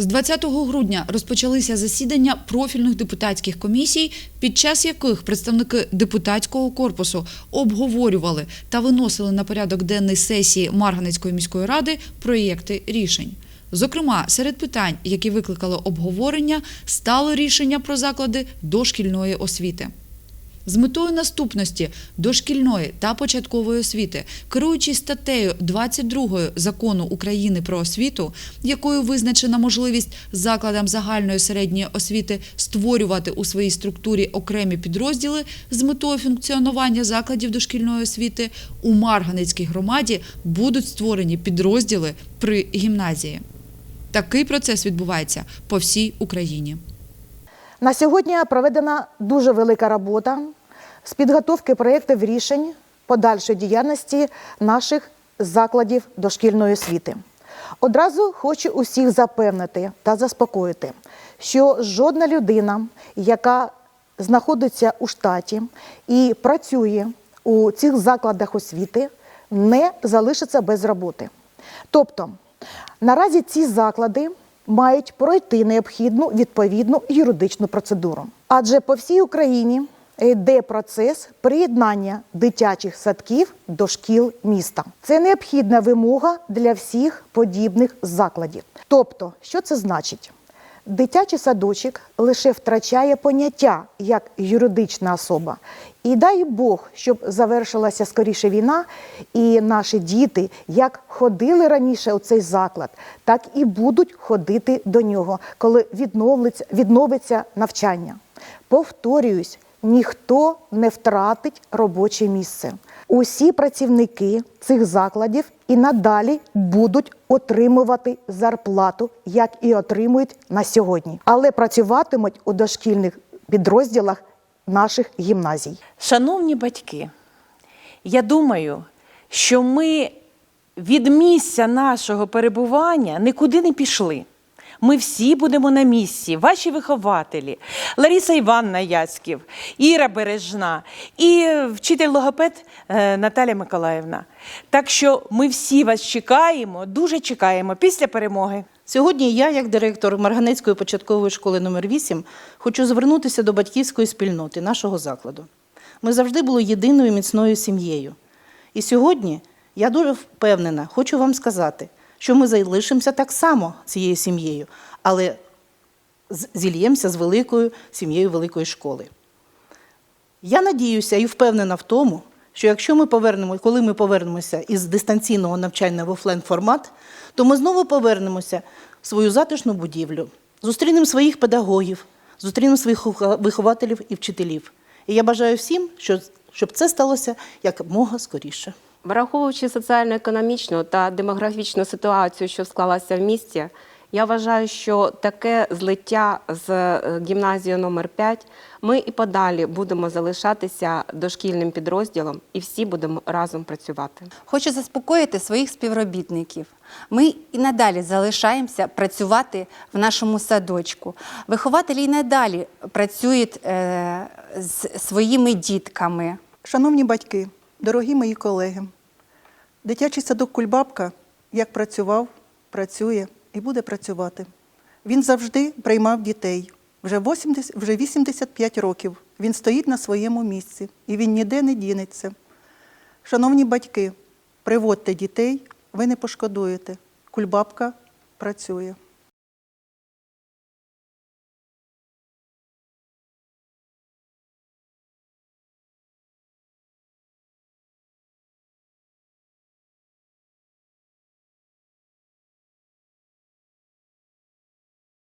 З 20 грудня розпочалися засідання профільних депутатських комісій, під час яких представники депутатського корпусу обговорювали та виносили на порядок денний сесії Марганецької міської ради проєкти рішень. Зокрема, серед питань, які викликали обговорення, стало рішення про заклади дошкільної освіти. З метою наступності дошкільної та початкової освіти, керуючись статтею 22 закону України про освіту, якою визначена можливість закладам загальної середньої освіти створювати у своїй структурі окремі підрозділи з метою функціонування закладів дошкільної освіти, у Марганецькій громаді будуть створені підрозділи при гімназії. Такий процес відбувається по всій Україні. На сьогодні проведена дуже велика робота з підготовки проєктів рішень подальшої діяльності наших закладів дошкільної освіти. Одразу хочу усіх запевнити та заспокоїти, що жодна людина, яка знаходиться у штаті і працює у цих закладах освіти, не залишиться без роботи. Тобто, наразі ці заклади мають пройти необхідну відповідну юридичну процедуру. Адже по всій Україні йде процес приєднання дитячих садків до шкіл міста. Це необхідна вимога для всіх подібних закладів. Тобто, що це значить? Дитячий садочок лише втрачає поняття як юридична особа. І дай Бог, щоб завершилася скоріше війна, і наші діти, як ходили раніше у цей заклад, так і будуть ходити до нього, коли відновиться, навчання. Повторююсь, ніхто не втратить робоче місце. Усі працівники цих закладів і надалі будуть отримувати зарплату, як і отримують на сьогодні, але працюватимуть у дошкільних підрозділах наших гімназій. Шановні батьки, я думаю, що ми від місця нашого перебування нікуди не пішли. Ми всі будемо на місці, ваші вихователі, Лариса Іванна Яцьків, Іра Бережна і вчитель логопед е, Наталя Миколаївна. Так що ми всі вас чекаємо, дуже чекаємо після перемоги. Сьогодні я, як директор Марганецької початкової школи номер 8 хочу звернутися до батьківської спільноти нашого закладу. Ми завжди були єдиною міцною сім'єю. І сьогодні я дуже впевнена, хочу вам сказати, що ми залишимося так само цією сім'єю, але зільємося з великою сім'єю великої школи. Я надіюся і впевнена в тому, що якщо ми повернемо, коли ми повернемося із дистанційного навчання в офлайн формат, то ми знову повернемося в свою затишну будівлю, зустрінемо своїх педагогів, зустрінемо своїх вихователів і вчителів. І я бажаю всім, щоб це сталося якомога скоріше. Враховуючи соціально-економічну та демографічну ситуацію, що склалася в місті, я вважаю, що таке злиття з е, гімназією номер 5 ми і подалі будемо залишатися дошкільним підрозділом і всі будемо разом працювати. Хочу заспокоїти своїх співробітників. Ми і надалі залишаємося працювати в нашому садочку. Вихователі і надалі працюють е, з своїми дітками. Шановні батьки, дорогі мої колеги, дитячий садок Кульбабка як працював, працює і буде працювати. Він завжди приймав дітей. Вже 80, вже 85 років він стоїть на своєму місці і він ніде не дінеться. Шановні батьки, приводьте дітей, ви не пошкодуєте. Кульбабка працює.